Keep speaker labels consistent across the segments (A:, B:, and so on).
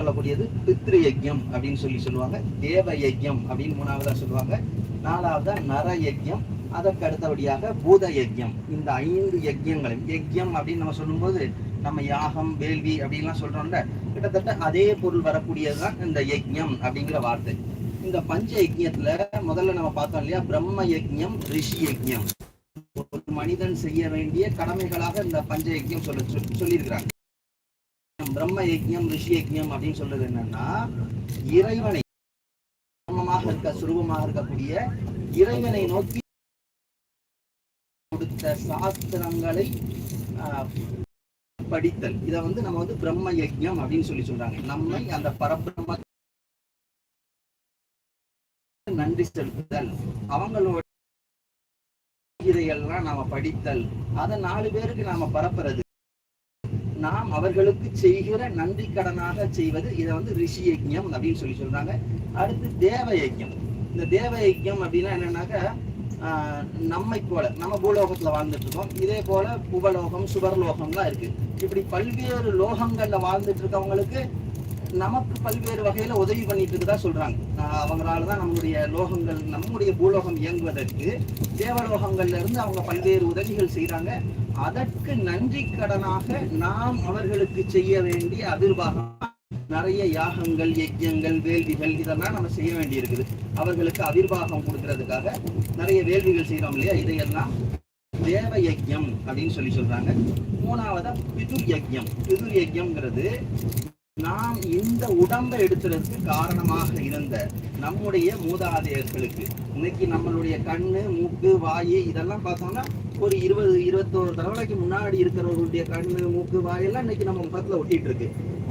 A: சொல்லக்கூடியது பித்ரு யஜ்யம் அப்படின்னு சொல்லி சொல்லுவாங்க. தேவ யஜ்யம் அப்படின்னு மூணாவதா சொல்லுவாங்க. நாலாவதா நர யஜ்யம். அதற்கு அடுத்தபடியாக பூத யஜ்யம். இந்த ஐந்து யஜ்யங்களும் யஜ்யம் அப்படின்னு நம்ம சொல்லும்போது நம்ம யாகம் வேள்வி அப்படின்லாம் சொல்றோம்ல. கிட்டத்தட்ட அதே பொருள் வரக்கூடியதுதான் இந்த யஜ்யம் அப்படிங்கிற வார்த்தை. இந்த பஞ்ச யஜ்யத்துல முதல்ல நம்ம பார்த்தோம் இல்லையா? பிரம்ம யஜ்யம் ரிஷி யஜ்யம். ஒரு மனிதன் செய்ய வேண்டிய கடமைகளாக இந்த பஞ்ச யஜ்யம் சொல்ல சொல்லியிருக்கிறாங்க. பிரம்ம யஜ்யம் ரிஷி யஜ்யம் அப்படின்னு சொல்றது என்னன்னா இறைவனை பிரம்மமாக இருக்க சுரூபமாக இருக்கக்கூடிய இறைவனை நோக்கி கொடுத்த சாஸ்திரங்களை ஆஹ், படித்தல். இத வந்து நம்ம வந்து பிரம்ம யஜ்யம் அப்படின்னு சொல்லி சொல்றாங்க. நம்மை அந்த பரபிரம்ம நன்றி செலுத்துதல். அவங்களோட இதையெல்லாம் நாம படித்தல். அதை நாலு பேருக்கு நாம பரப்புறது நாம் அவர்களுக்கு செய்கிற நன்றி கடனாக செய்வது இதை வந்து ரிஷி யஜ்யம் அப்படின்னு சொல்லி சொல்றாங்க. அடுத்து தேவ யஜ்யம். இந்த தேவ யஜ்யம் அப்படின்னா என்னன்னாக்கா நம்மை போல நம்ம பூலோகத்துல வாழ்ந்துட்டு இருக்கோம். இதே போல புவலோகம் சுவர்லோகம்லாம் இருக்கு. இப்படி பல்வேறு லோகங்கள்ல வாழ்ந்துட்டு இருக்கவங்களுக்கு நமக்கு பல்வேறு வகையில உதவி பண்ணிட்டு இருக்கதா சொல்றாங்க. அவங்களால அவங்களாலதான் நம்மளுடைய லோகங்கள் நம்முடைய பூலோகம் இயங்குவதற்கு தேவலோகங்கள்ல இருந்து அவங்க பல்வேறு உதவிகள் செய்யறாங்க அதற்கு நன்றி கடனாக நாம் அவர்களுக்கு செய்ய வேண்டிய அதிர்வாகம். நிறைய யாகங்கள் யஜ்யங்கள் வேள்விகள் இதெல்லாம் நம்ம செய்ய வேண்டி இருக்குது அவர்களுக்கு அதிர்வாகம் கொடுக்கறதுக்காக நிறைய வேள்விகள் செய்யறோம் இல்லையா? இதையெல்லாம் தேவ யஜ்யம் அப்படின்னு சொல்லி சொல்றாங்க. மூணாவதா பிதுர் யஜ்யம். பிதுர் யஜ்யம்ங்கிறது நாம் இந்த உடம்பை எடுத்துறதுக்கு காரணமாக இருந்த நம்முடைய மூதாதையர்களுக்கு இன்னைக்கு நம்மளுடைய கண்ணு மூக்கு வாயு இதெல்லாம் பார்த்தோம்னா ஒரு இருபது இருபத்தோரு தடவைக்கு முன்னாடி இருக்கிறவர்களுடைய கண்ணு மூக்கு வாயெல்லாம் இன்னைக்கு நம்ம முகத்துல ஒட்டிட்டு இருக்கு.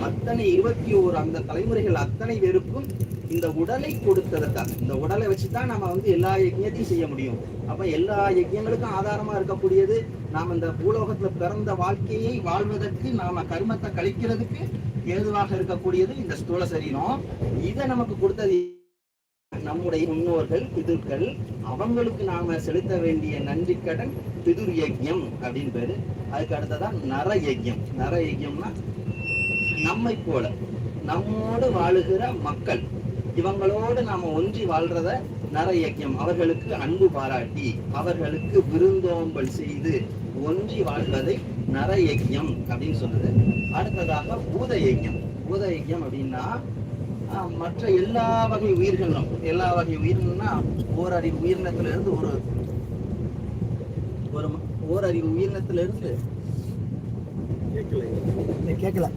A: அத்தனை இருபத்தி ஓரு அந்த தலைமுறைகள் அத்தனை பேருக்கும் இந்த உடலை கொடுத்ததற்காக இந்த உடலை வச்சுதான் நம்ம வந்து எல்லா யஜ்யத்தையும் செய்ய முடியும். அப்ப எல்லா யஜ்யங்களுக்கும் ஆதாரமா இருக்கக்கூடியது நாம் இந்த பூலோகத்துல பிறந்த வாழ்க்கையை வாழ்வதற்கு நாம கர்மத்தை கழிக்கிறதுக்கு ஏதுவாக இருக்கக்கூடியது இந்த ஸ்தூல சரீரம். இதை நமக்கு கொடுத்தது நம்முடைய முன்னோர்கள் பிதுர்கள் அவங்களுக்கு நாம செலுத்த வேண்டிய நன்றி கடன் பிதுர் யஜ்யம் அப்படின்னு பேரு. அதுக்கு அடுத்ததான் நர யஜ்யம். நர யஜ்யம்னா நம்மை போல நம்மோடு வாழுகிற மக்கள் இவங்களோடு நாம ஒன்றி வாழ்றத நர இயக்கியம். அவர்களுக்கு அன்பு பாராட்டி அவர்களுக்கு விருந்தோம்பல் செய்து ஒன்றி வாழ்வதை நர இயக்கியம் அப்படின்னு சொல்றது அடுத்ததாக பூத இயக்கியம். பூத இயக்கியம் அப்படின்னா ஆஹ், மற்ற எல்லா வகை உயிர்களும் எல்லா வகை உயிரினம்னா ஓரறிவு உயிரினத்துல இருந்து ஒரு ஒரு ஓரறிவு உயிரினத்துல இருந்து
B: கேட்கல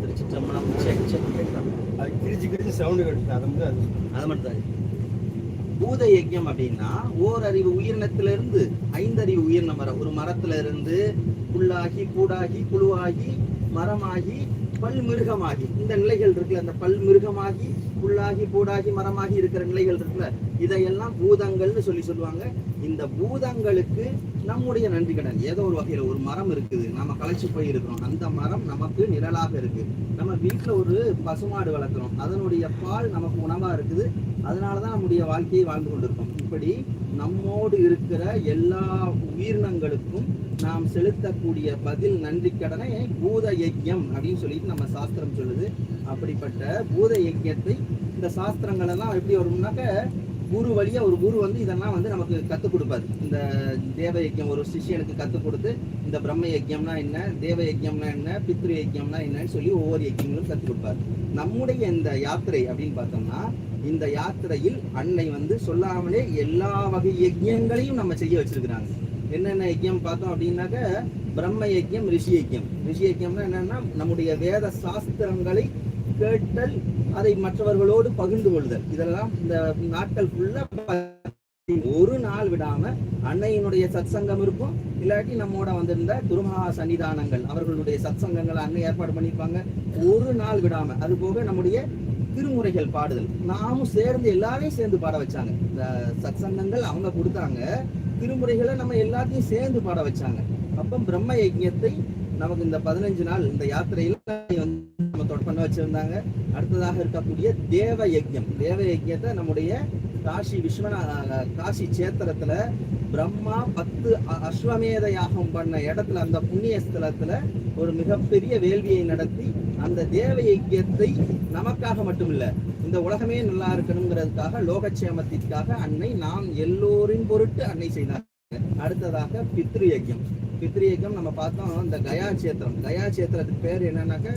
A: திருச்சிற்றம்பலம் செக் செக் கேட்கலாம்.
B: அது கிரிச்சு கிரிச்சு சவுண்டு கட்டுது அதை மட்டும் அது.
A: அது மட்டும் தான் பூத யஜ்யம் அப்படின்னா ஓரறிவு உயிரினத்துல இருந்து ஐந்தறிவு உயிரினம் வர ஒரு மரத்துல இருந்து புல்லாகி பூடாகி புழுவாகி மரமாகி பல்மிருகமாகி இந்த நிலைகள் இருக்குல்ல அந்த பல்மிருகமாகி புல்லாகி பூடாகி மரமாகி இருக்கிற நிலைகள் இருக்குல்ல இதையெல்லாம் பூதங்கள்னு சொல்லி சொல்லுவாங்க. இந்த பூதங்களுக்கு நம்முடைய நன்றி கடன். ஏதோ ஒரு வகையில ஒரு மரம் இருக்குது நம்ம களைச்சு போய் இருக்கிறோம் அந்த மரம் நமக்கு நிழலாக இருக்கு. நம்ம வீட்டுல ஒரு பசுமாடு வளர்க்குறோம். அதனுடைய பால் நமக்கு உணவா இருக்குது. அதனாலதான் நம்முடைய வாழ்க்கையை வாழ்ந்து கொண்டிருக்கோம். இப்படி நம்மோடு இருக்கிற எல்லா உயிரினங்களுக்கும் நாம் செலுத்தக்கூடிய பதில் நன்றி கடனை பூத யஜ்யம் அப்படின்னு சொல்லிட்டு நம்ம சாஸ்திரம் சொல்லுது. அப்படிப்பட்ட பூத யஜ்யத்தை இந்த சாஸ்திரங்கள் எல்லாம் எப்படி வரும்னாக்க குரு வழியா ஒரு குரு வந்து இதெல்லாம் வந்து நமக்கு கத்துக் கொடுப்பாரு. இந்த தேவ யஜ்யம் ஒரு சிஷ்யனுக்கு கத்துக் கொடுத்து இந்த பிரம்ம யஜ்யம்னா என்ன தேவ யஜ்யம்னா என்ன பித்ரு யஜ்யம்னா என்னன்னு சொல்லி ஒவ்வொரு யஜ்யங்களும் கத்துக் கொடுப்பாரு. நம்முடைய இந்த யாத்திரை அப்படின்னு பார்த்தோம்னா இந்த யாத்திரையில் அன்னை வந்து சொல்லாமலே எல்லா வகை யஜ்யங்களையும் நம்ம செய்ய வச்சிருக்கிறாங்க. என்னென்ன யஜ்யம் பார்த்தோம் அப்படின்னாக்க பிரம்ம யஜ்யம் ரிஷி யஜ்யம். ரிஷி யஜ்யம்னா என்னன்னா நம்முடைய வேத சாஸ்திரங்களை கேட்டல் அதை மற்றவர்களோடு பகிர்ந்து கொள்ளுதல் இதெல்லாம் இந்த நாட்கள் ஃபுல்லாக ஒரு நாள் விடாம அன்னையினுடைய சத்சங்கம் இருக்கும். இல்லாட்டி நம்மோட வந்திருந்த துருமகா சன்னிதானங்கள் அவர்களுடைய சத்சங்கங்களை அன்னை ஏற்பாடு பண்ணியிருப்பாங்க ஒரு நாள் விடாம. அது போக நம்முடைய திருமுறைகள் பாடுதல். நாமும் சேர்ந்து எல்லாரையும் சேர்ந்து பாட வச்சாங்க. இந்த சத்சங்கங்கள் அவங்க கொடுத்தாங்க. திருமுறைகளை நம்ம எல்லாத்தையும் சேர்ந்து பாட வச்சாங்க. அப்போ பிரம்ம யஜ்யத்தை நமக்கு இந்த பதினஞ்சு நாள் இந்த யாத்திரையில வந்து நம்ம தொடர் பண்ண வச்சிருந்தாங்க. அடுத்ததாக இருக்கக்கூடிய தேவ யஜ்யம் தேவ யஜ்யத்தை நம்முடைய காசி விஸ்வநா காசி சேத்திரத்துல பிரம்மா பத்து அஸ்வமேத யாகம் பண்ண இடத்துல அந்த புண்ணிய ஸ்தலத்துல ஒரு மிகப்பெரிய வேள்வியை நடத்தி அந்த தேவ யஜ்யத்தை நமக்காக மட்டுமில்ல இந்த உலகமே நல்லா இருக்கணுங்கிறதுக்காக லோகக்ஷேமத்திற்காக அன்னை நாம் எல்லோரின் பொருட்டு அன்னை செய்தார். அடுத்ததாக பித்ரு யஜ்யம். பித்ரு யஜ்யம் நம்ம பார்த்தோம் இந்த கயா சேத்திரம். கயா சேத்திரத்துக்கு பேர் என்னன்னாக்க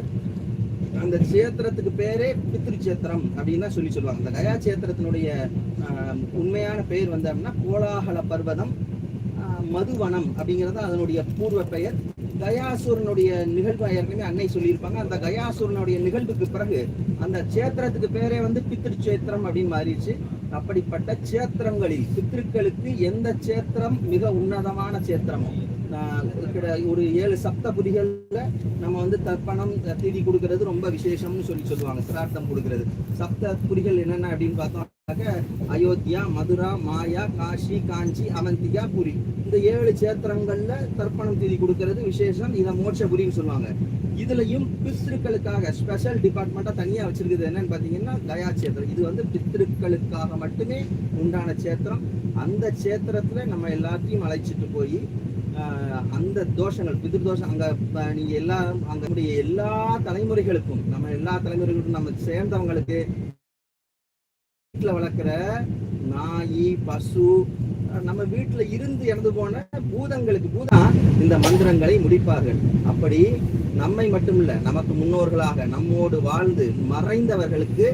A: அந்த சேத்திரத்துக்கு பேரே பித்ரு சேத்திரம் அப்படின்னு தான் சொல்லி சொல்லுவாங்க. அந்த கயா சேத்திரத்தினுடைய உண்மையான பெயர் வந்து அப்படின்னா கோலாகல பர்வதம் மதுவனம் அப்படிங்கிறது அதனுடைய பூர்வ பெயர். கயாசூரனுடைய நிகழ்வு ஏற்கனவே அன்னை சொல்லியிருப்பாங்க. அந்த கயாசூரனுடைய நிகழ்வுக்கு பிறகு அந்த சேத்திரத்துக்கு பேரே வந்து பித்ரு சேத்திரம் அப்படின்னு மாறிடுச்சு. அப்படிப்பட்ட சேத்திரங்களில் பித்திருக்களுக்கு எந்த சேத்திரம் மிக உன்னதமான சேத்திரமோ ஒரு ஏழு சப்தபுரிகள்ல நம்ம வந்து தர்ப்பணம் திதி கொடுக்கறது ரொம்ப விசேஷம்னு சொல்லி சொல்லுவாங்க சிரார்த்தம் கொடுக்கறது. சப்த புரிகள் என்னென்ன அப்படின்னு பார்த்தோம்னாக்க அயோத்தியா மதுரா மாயா காஷி காஞ்சி அவந்திகா புரி. இந்த ஏழு சேத்திரங்கள்ல தர்ப்பணம் திதி கொடுக்கறது விசேஷம் இதை மோட்சபுரின்னு சொல்லுவாங்க. இதுலயும் பித்ருக்களுக்காக ஸ்பெஷல் டிபார்ட்மெண்ட்டாக தனியாக வச்சிருக்குது என்னன்னு பார்த்தீங்கன்னா கயா சேத்திரம். இது வந்து பித்ருக்களுக்காக மட்டுமே உண்டான சேத்திரம். அந்த சேத்திரத்தில் நம்ம எல்லாத்தையும் அழைச்சிட்டு போய் அந்த தோஷங்கள் பிதிர் தோஷம் அங்க நீங்க எல்லா அங்கே எல்லா தலைமுறைகளுக்கும் நம்ம எல்லா தலைமுறைகளுக்கும் நம்ம சேர்ந்தவங்களுக்கு வீட்டுல வளர்க்குற நாய் பசு நம்ம வீட்டுல இருந்து இறந்து போன பூதங்களுக்கு பூதான் இந்த மந்திரங்களை முடிப்பார்கள். அப்படி நம்மை மட்டுமில்ல நமக்கு முன்னோர்களாக நம்மோடு வாழ்ந்து மறைந்தவர்களுக்கு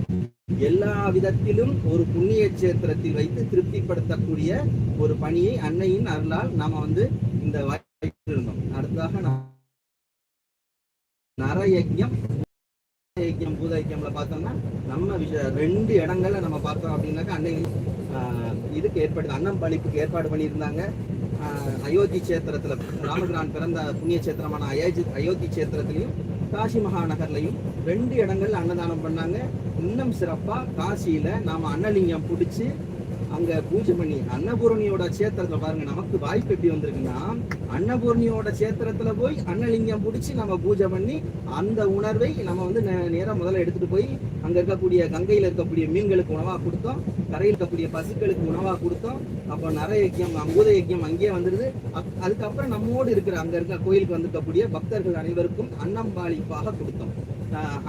A: எல்லா விதத்திலும் ஒரு புண்ணிய சேத்திரத்தில் வைத்து திருப்திப்படுத்தக்கூடிய ஒரு பணியை அன்னையின் அருளால் நாம வந்து இந்த வாய்ப்பு இருந்தோம் அடுத்ததாக நரயஜம் ஐக்கியம் பூத ஐக்கியம்ல பார்த்தோம்னா நம்ம விஷய ரெண்டு இடங்கள்ல நம்ம பார்த்தோம் அப்படின்னாக்கா அன்னை இதுக்கு ஏற்பாடு அன்னம் பழிப்புக்கு ஏற்பாடு பண்ணியிருந்தாங்க. அயோத்தி சேத்திரத்துல ராமகிரான் பிறந்த புண்ணிய சேத்திரமான அயோத்தி அயோத்தி சேத்திரத்திலையும் காசி மகாநகர்லையும் ரெண்டு இடங்கள்ல அன்னதானம் பண்ணாங்க. இன்னும் சிறப்பா காசியில நாம அன்னலிங்கம் பிடிச்சி அங்க பூஜை பண்ணி அன்னபூரணியோட சேத்திரத்துல பாருங்க நமக்கு வாய்ப்பு எப்படி வந்திருக்குன்னா அன்னபூரணியோட சேத்திரத்துல போய் அன்னலிங்கம் பிடிச்சி நம்ம பூஜை பண்ணி அந்த உணர்வை நம்ம வந்து நே- முதல்ல எடுத்துட்டு போய் அங்க இருக்கக்கூடிய கங்கையில இருக்கக்கூடிய மீன்களுக்கு உணவா கொடுத்தோம் கரையில் இருக்கக்கூடிய பசுக்களுக்கு உணவா கொடுத்தோம் அப்போ நர யக்கியம் அம்பூத யக்கியம் அங்கேயே வந்துருது. அப்- அதுக்கப்புறம் நம்மோடு இருக்கிற அங்க இருக்க கோயிலுக்கு வந்திருக்கக்கூடிய பக்தர்கள் அனைவருக்கும் அன்னம்பாளிப்பாக கொடுத்தோம்.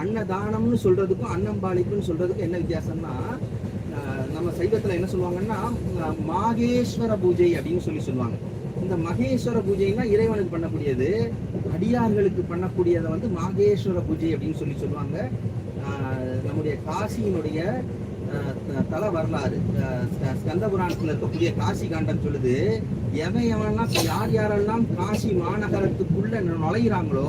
A: அன்னதானம்னு சொல்றதுக்கும் அன்னம்பாளிப்புன்னு சொல்றதுக்கும் என்ன வித்தியாசம்னா நம்ம சைவத்தில் என்ன சொல்லுவாங்கன்னா மாகேஸ்வர பூஜை அப்படின்னு சொல்லி சொல்லுவாங்க. இந்த மகேஸ்வர பூஜைன்னா இறைவனுக்கு பண்ணக்கூடியது அடியார்களுக்கு பண்ணக்கூடியதை வந்து மாகேஸ்வர பூஜை அப்படின்னு சொல்லி சொல்லுவாங்க. நம்முடைய காசியினுடைய தல வரலாறு ஸ்கந்த புராணத்தில் இருக்கக்கூடிய காசி காண்டம் சொல்லுது. எவன் எவனெல்லாம் யார் யாரெல்லாம் காசி மாநகரத்துக்குள்ள நுழைகிறாங்களோ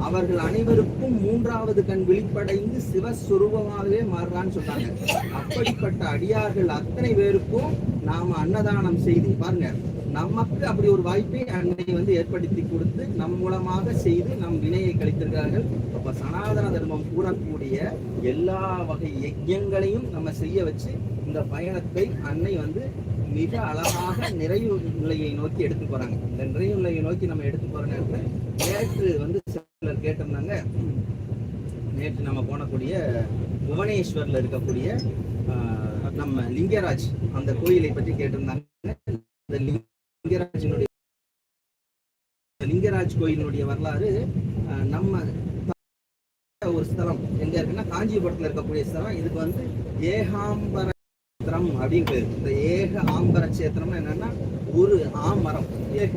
A: அவர்கள் அனைவருக்கும் மூன்றாவது கண் விழிப்படைந்து சிவஸ்வரூபமாகவே மாறுறான்னு சொன்னாங்க அப்படிப்பட்ட அடியார்கள் அத்தனை பேருக்கும் நாம அன்னதானம் செய்து பாருங்க நமக்கு அப்படி ஒரு வாய்ப்பை அன்னை வந்து ஏற்படுத்தி கொடுத்து நம் மூலமாக செய்து நம் வினையை கழித்திருக்கிறார்கள். அப்ப சனாதன தர்மம் கூறக்கூடிய எல்லா வகை யஜ்யங்களையும் நம்ம செய்ய வச்சு இந்த பயணத்தை அன்னை வந்து மிக அழகாக நிறைவு நிலையை நோக்கி எடுத்து போறாங்க. இந்த நிறைவு நிலையை நோக்கி நம்ம எடுத்து போற நேரத்தில் நேற்று வந்து சிலர் கேட்டிருந்தாங்க. நேற்று நம்ம போனக்கூடிய புவனேஸ்வர்ல இருக்கக்கூடிய நம்ம லிங்கராஜ் அந்த கோயிலை பற்றி கேட்டிருந்தாங்க. இந்த லிங்கராஜினுடைய லிங்கராஜ் கோயிலினுடைய வரலாறு நம்ம ஒரு ஸ்தலம். எங்க இருக்குன்னா காஞ்சிபுரத்துல இருக்கக்கூடிய ஸ்தலம். இதுக்கு வந்து ஏகாம்பர சேத்திரம் அப்படின்னு பேரு இந்த ஏக ஆம்பர சேத்திரம்னு என்னன்னா ஒரு ஆமரம். ஏக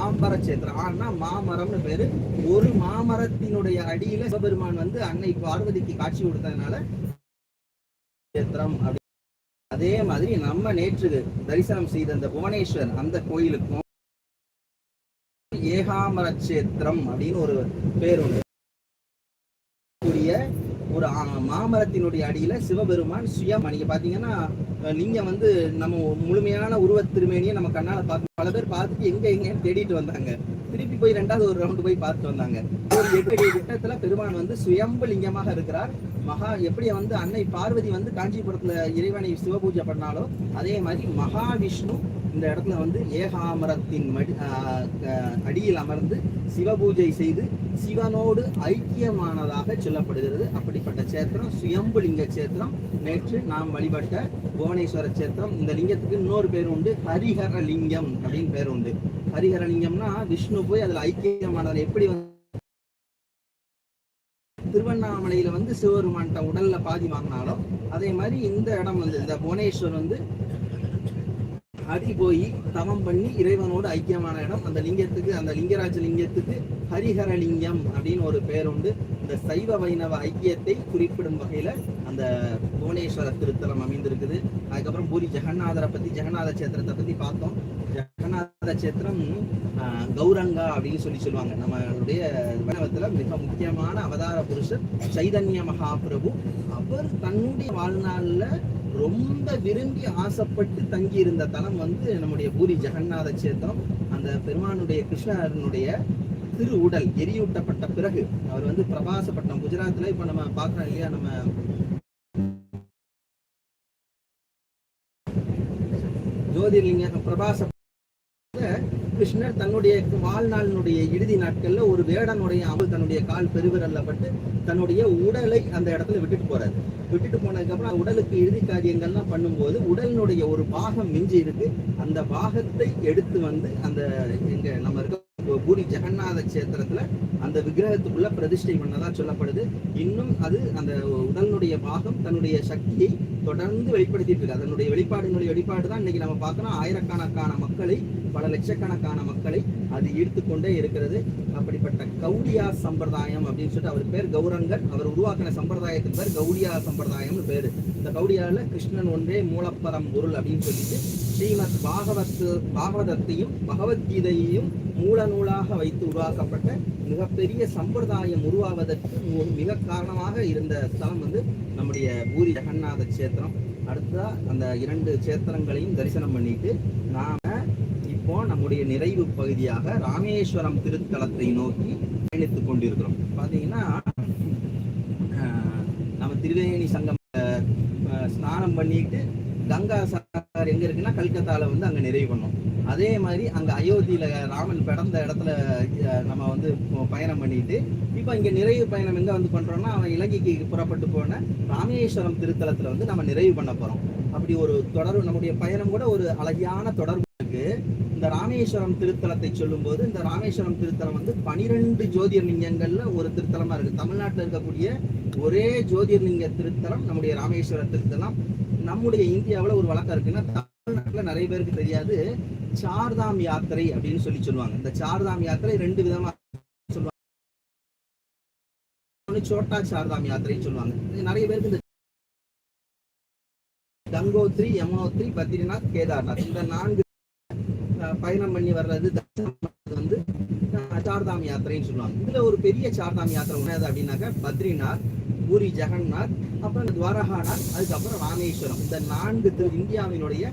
A: ஆம்பர சேத்திரம். ஆனா மாமரம்னு பேரு. ஒரு மாமரத்தினுடைய அடியில சிவபெருமான் வந்து அன்னை பார்வதிக்கு காட்சி கொடுத்ததுனால சேத்திரம் அப்படி. அதே மாதிரி நம்ம நேற்று தரிசனம் செய்த அந்த புவனேஸ்வர் அந்த கோயிலுக்கும் ஏகாமர சேத்திரம் அப்படின்னு ஒரு பேர் உண்டு. ஒரு மாமரத்தினுடைய அடியில சிவபெருமான் சுயம். நீங்க பாத்தீங்கன்னா நீங்கள் வந்து நம்ம முழுமையான உருவ திருமேனியை நம்ம கண்ணால பார்த்து பல பேர் பார்த்துட்டு எங்க எங்கன்னு தேடிட்டு வந்தாங்க. திருப்பி போய் ரெண்டாவது ஒரு ரவுண்டு போய் பார்த்துட்டு வந்தாங்க. ஒரு எட்டு அடி பெருமான் வந்து சுயம்பு லிங்கமாக இருக்கிறார். மகா எப்படி வந்து அன்னை பார்வதி வந்து காஞ்சிபுரத்துல இறைவனை சிவபூஜை பண்ணாலோ அதே மாதிரி மகாவிஷ்ணு இந்த இடத்துல வந்து ஏகாமரத்தின் மடி ஆஹ் அடியில் அமர்ந்து சிவபூஜை செய்து சிவனோடு ஐக்கியமானதாக சொல்லப்படுகிறது. அப்படிப்பட்ட சேத்திரம் சுயம்புலிங்க சேத்திரம் நேற்று நாம் வழிபட்ட புவனேஸ்வர சேத்திரம் இந்த லிங்கத்துக்கு இன்னொரு பேர் உண்டு ஹரிஹர லிங்கம் அப்படின்னு பேர் உண்டு. ஹரிஹர லிங்கம்னா விஷ்ணு போய் அதுல ஐக்கியமானது எப்படி வந்து திருவண்ணாமலையில வந்து சிவபெருமான்கிட்ட உடல்ல பாதி வாங்கினாலும் அதே மாதிரி இந்த இடம் வந்து இந்த புவனேஸ்வர் வந்து ஹரி போய் தவம் பண்ணி இறைவனோடு ஐக்கியமான இடம் அந்த லிங்கத்துக்கு அந்த லிங்கராஜ லிங்கத்துக்கு ஹரிஹரலிங்கம் அப்படின்னு ஒரு பேர் உண்டு. இந்த சைவ வைணவ ஐக்கியத்தை குறிப்பிடும் வகையில அந்த புவனேஸ்வர திருத்தலம் அமைந்திருக்குது. அதுக்கப்புறம் பூரி ஜெகநாதரை பத்தி ஜெகநாத சேத்திரத்தை பத்தி பார்த்தோம். ஜெகநாத சேத்திரம் கௌரங்கா அப்படின்னு சொல்லி சொல்லுவாங்க. நம்மளுடைய வைணவத்தில் மிக முக்கியமான அவதார புருஷர் சைதன்ய மகாபிரபு. அவர் தன்னுடைய வாழ்நாள்ல ரொம்ப விரும்பி ஆசைப்பட்டு தங்கி இருந்த தலம் வந்து நம்முடைய பூரி ஜெகநாத சேத்திரம் அந்த பெருமானுடைய கிருஷ்ணனுடைய திரு உடல் எரியூட்டப்பட்ட பிறகு அவர் வந்து பிரபாசப்பட்டம் குஜராத்ல இப்ப நம்ம பாக்குறோம் இல்லையா நம்ம ஜோதிர்லிங்க பிரபாச கிருஷ்ணர் தன்னுடைய வாழ்நாளினுடைய இறுதி நாட்கள்ல ஒரு வேடனுடைய அமல் தன்னுடைய கால் பெருவிரல்ல பட்டு தன்னுடைய உடலை அந்த இடத்துல விட்டுட்டு போறாரு. விட்டுட்டு போனதுக்கு அப்புறம் உடலுக்கு இறுதி காரியங்கள்லாம் பண்ணும்போது உடலினுடைய ஒரு பாகம் மிஞ்சி இருக்கு. அந்த பாகத்தை எடுத்து வந்து அந்த எங்க நம்ம இருக்க பூரி ஜெகநாத கஷேத்திரத்துல அந்த விக்கிரகத்துக்குள்ள பிரதிஷ்டை பண்ணதா சொல்லப்படுது. இன்னும் அது அந்த உடலினுடைய பாகம் தன்னுடைய சக்தியை தொடர்ந்து வெளிப்படுத்திட்டு இருக்கு. அதனுடைய வெளிப்பாடினுடைய வெளிப்பாடு தான் இன்னைக்கு நம்ம பார்க்கணும். ஆயிரக்கணக்கான மக்களை பல லட்சக்கணக்கான மக்களை அது ஈர்த்து கொண்டே இருக்கிறது. அப்படிப்பட்ட கௌடியா சம்பிரதாயம் அப்படின்னு சொல்லிட்டு அவர் பேர் கௌரங்கர். அவர் உருவாக்கின சம்பிரதாயத்துக்கு பேர் கௌடியா சம்பிரதாயம்னு பேரு. இந்த கௌடியாவில் கிருஷ்ணன் ஒன்றே மூலப்பரம் பொருள் அப்படின்னு சொல்லிட்டு ஸ்ரீமத் பாகவத் பாகவதத்தையும் பகவத்கீதையையும் மூல நூலாக வைத்து உருவாக்கப்பட்ட மிகப்பெரிய சம்பிரதாயம் உருவாவதற்கு ஒரு மிக காரணமாக இருந்த ஸ்தலம் வந்து நம்முடைய பூரி ஜெகநாத கஷேத்திரம். அடுத்ததா அந்த இரண்டு கஷேத்திரங்களையும் தரிசனம் பண்ணிட்டு நாம இப்போ நம்முடைய நிறைவு பகுதியாக ராமேஸ்வரம் திருத்தலத்தை நோக்கி பயணித்துக் கொண்டிருக்கிறோம். பாத்தீங்கன்னா நம்ம திருவேணி சங்கம் ஸ்நானம் பண்ணிட்டு கங்கா சாகர் எங்கே இருக்குன்னா கல்கத்தால வந்து அங்கே நிறைவு பண்ணோம். அதே மாதிரி அங்க அயோத்தியில ராமன் பிறந்த இடத்துல நம்ம வந்து பயணம் பண்ணிட்டு இப்போ இங்க நிறைவு பயணம் எங்கே வந்து பண்றோம்னா அவன் இலங்கைக்கு புறப்பட்டு போன ராமேஸ்வரம் திருத்தலத்தில் வந்து நம்ம நிறைவு பண்ண போறோம். அப்படி ஒரு தொடர்பு நம்முடைய பயணம் கூட ஒரு அழகியான தொடர்பு இருக்கு. இந்த ராமேஸ்வரம் திருத்தலத்தை சொல்லும்போது இந்த ராமேஸ்வரம் திருத்தலம் வந்து பனிரெண்டு ஜோதிர்லிங்கங்கள்ல ஒரு திருத்தலமா இருக்கு. தமிழ்நாட்டில் இருக்கக்கூடிய ஒரே ஜோதிர்லிங்க திருத்தலம் நம்முடைய ராமேஸ்வர திருத்தலம். நம்முடைய இந்தியாவுல ஒரு வழக்கம் இருக்குன்னா தமிழ்நாட்டுல நிறைய பேருக்கு தெரியாது சார்தாம் யாத்திரை அப்படின்னு சொல்லி சொல்லுவாங்க. இந்த சார்தாம் யாத்திரை ரெண்டு விதமா சொல்லுவாங்க. சோட்டா சார்தாம் யாத்திரைன்னு சொல்லுவாங்க. நிறைய பேருக்கு இந்த கங்கோத்ரி யமுனோத்ரி பத்ரிநாத் கேதார்நாத் இந்த நான்கு பயணம் பண்ணி வர்றது வந்து சார்தாம் யாத்திரைன்னு சொல்லுவாங்க. இதுல ஒரு பெரிய சார்தாம் யாத்திரை உணவு அப்படின்னாக்க பத்ரிநாத் பூரி ஜெகநாத் அப்புறம் துவாரகாநாத் அதுக்கப்புறம் ராமேஸ்வரம். இந்த நான்கு திரு இந்தியாவினுடைய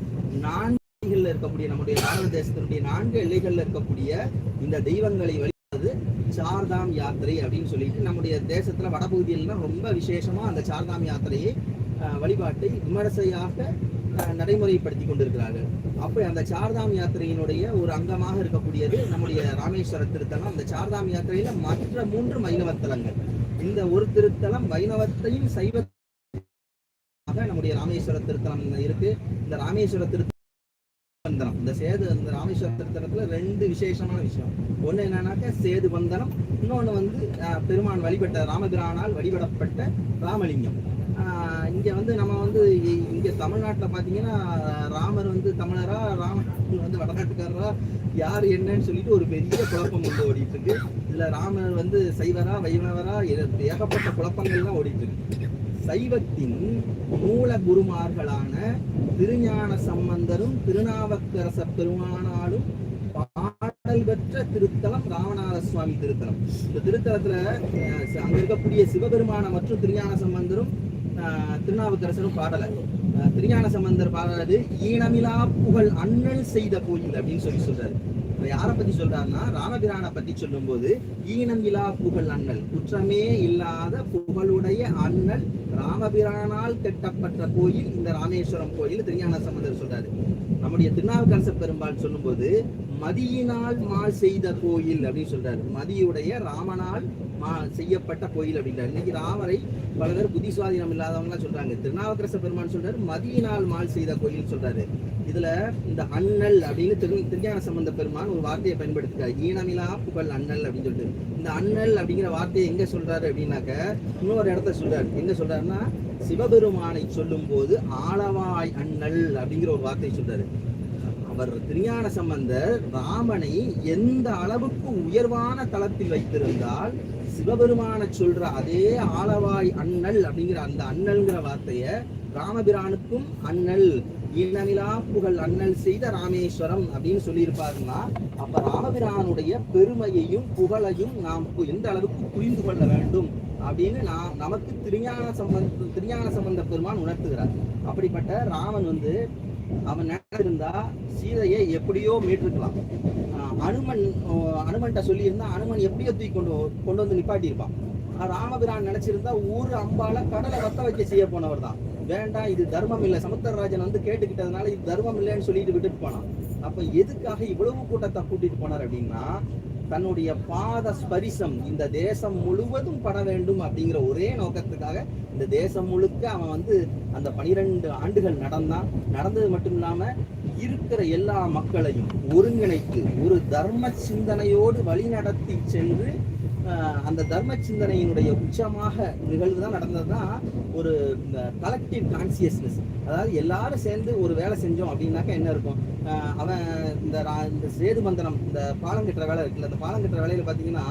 A: நான்கு இருக்கக்கூடிய நம்முடைய பாரத தேசத்தினுடைய நான்கு எல்லைகள்ல இருக்கக்கூடிய இந்த தெய்வங்களை வழிபடுவது சார்தாம் யாத்திரை அப்படின்னு சொல்லிட்டு நம்முடைய தேசத்துல வடபகுதியிலாம் ரொம்ப விசேஷமா அந்த சார்தாம் யாத்திரையை வழிபாட்டை விமர்சையாக நடைமுறைப்படுத்தி கொண்டிருக்கிறார்கள். அப்படி அந்த சார்தாம் யாத்திரையினுடைய ஒரு அங்கமாக இருக்கக்கூடியது நம்முடைய ராமேஸ்வர திருத்தலம். அந்த சார்தாம் யாத்திரையில மற்ற மூன்று வைணவ தலங்கள். இந்த ஒரு திருத்தலம் வைணவத்தையும் சைவ நம்முடைய ராமேஸ்வர திருத்தலம் இருக்கு. இந்த ராமேஸ்வர திருத்தலம் பந்தனம் இந்த சேது இந்த ராமேஸ்வர திருத்தலத்துல ரெண்டு விசேஷமான விஷயம். ஒண்ணு என்னன்னாக்க சேது பந்தனம் இன்னொன்னு வந்து பெருமான் வழிபட்ட ராமபிரானால் வழிபடப்பட்ட ராமலிங்கம். இங்க வந்து நம்ம வந்து இ- இங்க தமிழ்நாட்டுல பாத்தீங்கன்னா ராமர் வந்து தமிழரா ராமர் வந்து வடநாட்டுக்காரரா யார் என்னன்னு சொல்லிட்டு ஒரு பெரிய குழப்பம் வந்து ஓடிட்டு இருக்கு இதில் ராமர் வந்து சைவரா வைணவரா ஏகப்பட்ட குழப்பங்கள்லாம் ஓடிட்டு இருக்கு சைவத்தின் மூல குருமார்களான திருஞான சம்பந்தரும் திருநாவுக்கரச பெருமானாலும் பாடல் பெற்ற திருத்தலம் ராமநாத சுவாமி திருத்தலம். இந்த திருத்தலத்துல அஹ், அங்க இருக்கக்கூடிய சிவபெருமான மற்றும் திருஞான சம்பந்தரும் திருநாவுக்கரசரும் பாடல. திருஞான சம்பந்தர் பாடுறாரு ஈனமிலா புகழ் அண்ணல் செய்த கோயில் அப்படின்னு சொல்லி சொல்றாரு. யாரை பத்தி சொல்றாருன்னா ராமபிரானை பத்தி சொல்லும்போது ஈனம் இலா புகழ் அண்ணல் குற்றமே இல்லாத புகழுடைய அண்ணல் ராமபிரானால் கட்டப்பட்ட கோயில் இந்த ராமேஸ்வரம் கோயில் திருஞான சம்பந்தர் சொல்றாரு. நம்முடைய திருநாவுக்கரசர் பெரும்பால் சொல்லும்போது மதியினால் மால் செய்த கோயில் அப்படின்னு சொல்றாரு. மதியுடைய ராமனால் மா செய்யப்பட்ட கோயில் அப்படின்றாரு. இன்னைக்கு ராமரை பல பேர் புத்தி சுவாதீனம் இல்லாதவங்க சொல்றாங்க. திருநாவுக்கரச பெருமான் சொல்றாரு மதியினால் மால் செய்த கோயில் சொல்றாரு. இதுல இந்த அண்ணல் அப்படின்னு திரு திருஞான சம்பந்த பெருமான் ஒரு வார்த்தையை பயன்படுத்திருக்காரு. ஈனமிலா புகழ் அண்ணல் அப்படின்னு சொல்லிட்டு. இந்த அண்ணல் அப்படிங்கிற வார்த்தையை எங்க சொல்றாரு அப்படின்னாக்க இன்னொரு இடத்த சொல்றாரு. எங்க சொல்றாருன்னா சிவபெருமானை சொல்லும் போது ஆளவாய் அண்ணல் அப்படிங்கிற ஒரு வார்த்தையை சொல்றாரு. அவர் திருஞான சம்பந்தர் ராமனை எந்த அளவுக்கு உயர்வான தளத்தில் வைத்திருந்தால் சிவபெருமான சொல்ற அதே ஆளவாய் அண்ணல் அப்படிங்கிற அந்த அண்ணல்ங்கிற வார்த்தைய ராமபிரானுக்கும் அண்ணல் இனமிலா புகழ் அண்ணல் செய்த ராமேஸ்வரம் அப்படின்னு சொல்லியிருப்பாருன்னா அப்ப ராமபிரானுடைய பெருமையையும் புகழையும் நாம் எந்த அளவுக்கு புரிந்து கொள்ள வேண்டும் அப்படின்னு நான் நமக்கு திருஞான சம்பந்த திருஞான சம்பந்த பெருமான் உணர்த்துகிறார். அப்படிப்பட்ட ராமன் வந்து அவன் இருந்தா சீதையை எப்படியோ மீட்டிருக்கலாம். அனுமன் அனுமன்கிட்ட சொல்லியிருந்தா அனுமன் எப்படியோ தூக்கி கொண்டு கொண்டு வந்து நிப்பாட்டியிருப்பான். ராமபிரான் நினைச்சிருந்தா ஊர் அம்பால கடலை வத்த வைக்க செய்ய போனவர் தான் வேண்டாம் இது தர்மம் இல்லை. சமுத்திரராஜன் வந்து கேட்டுக்கிட்டதுனால இது தர்மம் இல்லைன்னு சொல்லிட்டு விட்டுட்டு போனான். அப்ப எதுக்காக இவ்வளவு கூட்டத்தை கூட்டிட்டு போனார் அப்படின்னா தன்னுடைய பாத ஸ்பரிசம் இந்த தேசம் முழுவதும் பட வேண்டும் அப்படிங்கிற ஒரே நோக்கத்துக்காக இந்த தேசம் முழுக்க அவன் வந்து அந்த பனிரெண்டு ஆண்டுகள் நடந்தான். நடந்தது மட்டும் இல்லாம இருக்கிற எல்லா மக்களையும் ஒருங்கிணைத்து ஒரு தர்ம சிந்தனையோடு வழிநடத்தி சென்று அந்த தர்ம சிந்தனையினுடைய உச்சமாக நிகழ்வு தான் நடந்ததுதான் ஒரு கலெக்டிவ் கான்சியஸ்னஸ் அதாவது எல்லாரும் சேர்ந்து ஒரு வேலை செஞ்சோம் அப்படின்னாக்கா என்ன இருக்கும்? அவன் இந்த ரா- இந்த சேது மந்திரம் இந்த பாலம் கட்டுற வேலை இருக்குல்ல அந்த பாலம் கட்டுற வேலையில் பார்த்தீங்கன்னா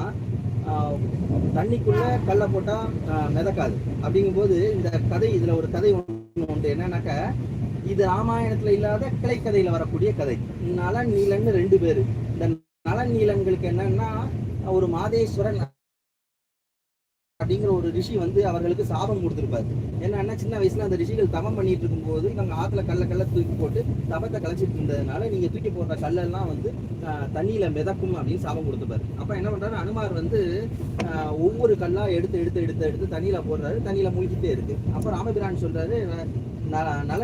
A: தண்ணிக்குள்ளே கல்லை போட்டால் மிதக்காது. அப்படிங்கும்போது இந்த கதை இதில் ஒரு கதை ஒன்று உண்டு. என்னன்னாக்க இது ராமாயணத்தில் இல்லாத கிளைக்கதையில் வரக்கூடிய கதை. நலன் நீலன்னு ரெண்டு பேர். இந்த நலன் நீலங்களுக்கு என்னன்னா ஒரு மாதேஸ்வரன் அப்படிங்கிற ஒரு ரிஷி வந்து அவர்களுக்கு சாபம் கொடுத்துருப்பாரு. என்னன்னா சின்ன வயசுல அந்த ரிஷிகள் தவம் பண்ணிட்டு இருக்கும்போது இவங்க ஆத்துல கல்ல கல்ல தூக்கி போட்டு தவத்தை கலைச்சிட்டு இருந்ததுனால நீங்க தூக்கி போடுற கல்லெல்லாம் வந்து தண்ணியில மிதக்கும் அப்படின்னு சாபம் கொடுத்துப்பாரு அப்ப என்ன பண்றாரு? அனுமார் வந்து ஒவ்வொரு கல்லா எடுத்து எடுத்து எடுத்து எடுத்து தண்ணியில போடுறாரு. தண்ணியில மூழ்கிட்டே இருக்கு. அப்ப ராமபிரான் சொல்றாரு நல்ல